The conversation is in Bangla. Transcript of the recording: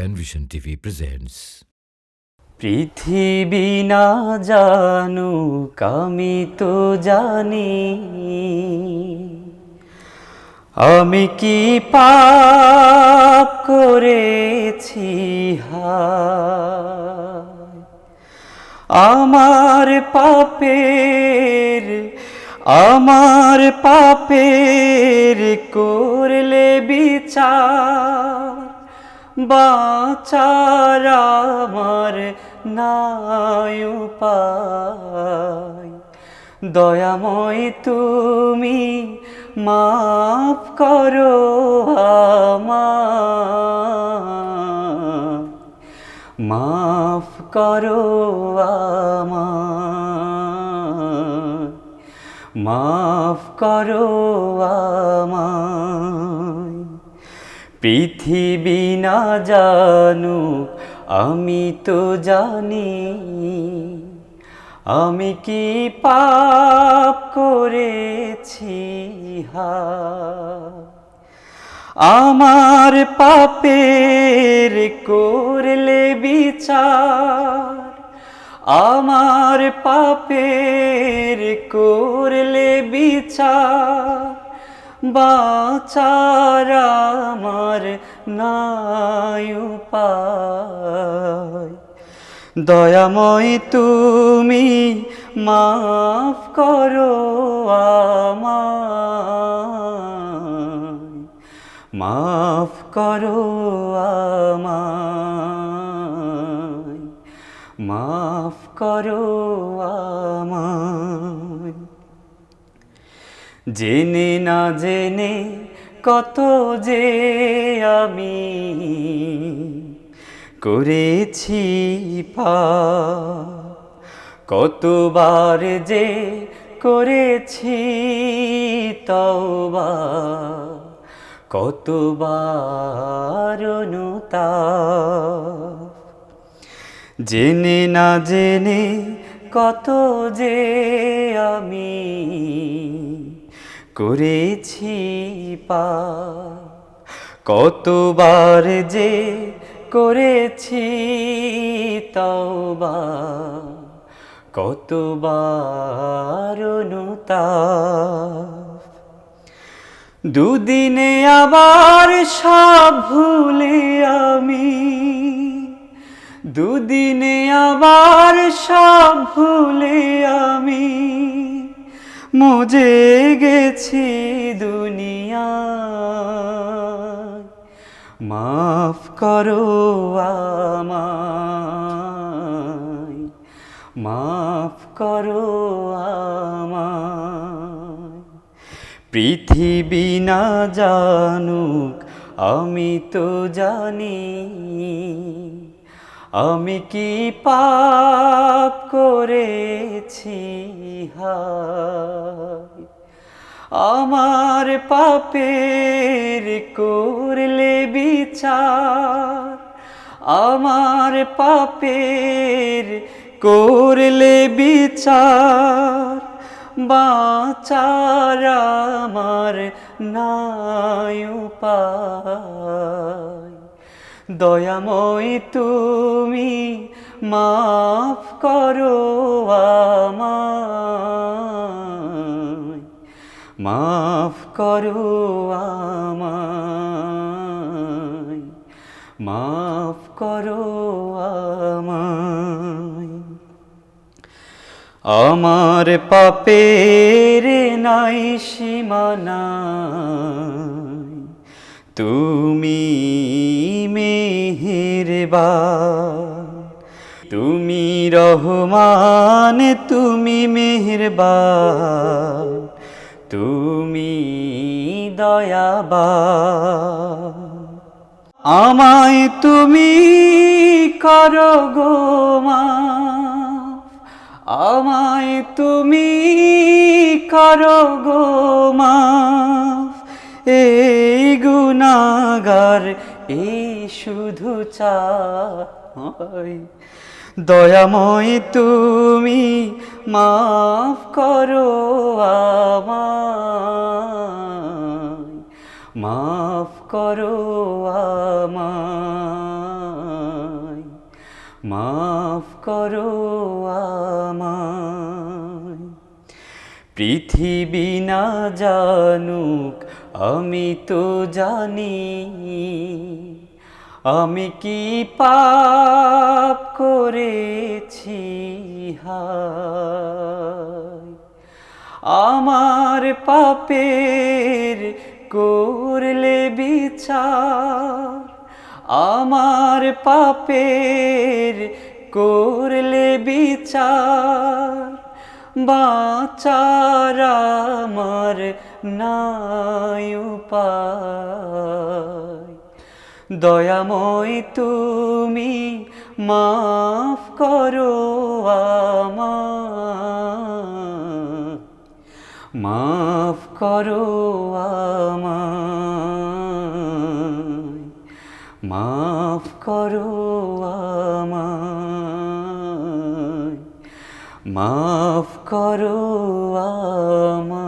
Penvision TV presents. পৃথিবী না জানুক, আমি তো জানি। আমি কি পাপ করেছি? আমার পাপের আমার পাপের করলে বিচার। বাচার আমার নাই উপায়। দয়াময় তুমি মাফ করো মাফ করো মাফ করো আমায়। পৃথিবী না জানুক, আমি তো জানি। আমি কি পাপ করেছি? হায় আমার পাপের করলে বিচার। আমার পাপের করলে বিচার। বাচার আমার নাই উপায়। দয়াময় তুমি মাফ করো আমায়। মাফ করো আমায়। মাফ করো আমায়। জেনে না জেনে কত যে আমি করেছি পা, কতবার যে করেছি তওবা, কতবার অনুতাপ। জেনে না জেনে কত যে করেছি পা। কতবার যে করেছি তওবা। কতবার দুদিনে আবার সব ভুলে আমি। দুদিনে আবার সব ভুলে আমি। মজে গেছি দুনিয়া। মাফ করো আমায়, মাফ করো আমায়। পৃথিবী না জানুক, আমি তো জানি আমি কি পাপ করেছি? আমার পাপের করলে বিচার। আমার পাপের করলে বিচার। বাচার আমার উপায়। দয়াময় তুমি মাফ করো আমায়। মাফ করো আমায়। মাফ করো আমার পাপের নাই সীমানা তুমি মেহেরবা তুমি রহমান, তুমি মেহেরবা তুমি দয়াবা আমায় তুমি করো গো মাফ। আমায় তুমি করো গো মাফ। এই গুনাগার এই শুধু চাই। দয়াময় তুমি মাফ করো আমায়, মাফ করো আমায়, মাফ করো আমায়। পৃথিবী না জানুক আমি তো জানি, আমি কি পাপ করেছি আমার পাপের করলে বিচার, আমার পাপের করলে বিচার। বাচার আমার নাই উপায়। দয়াময় তুমি মাফ করো আমায়। মাফ করো আমায়। মাফ করো আমায়। মাফ করো আমায়।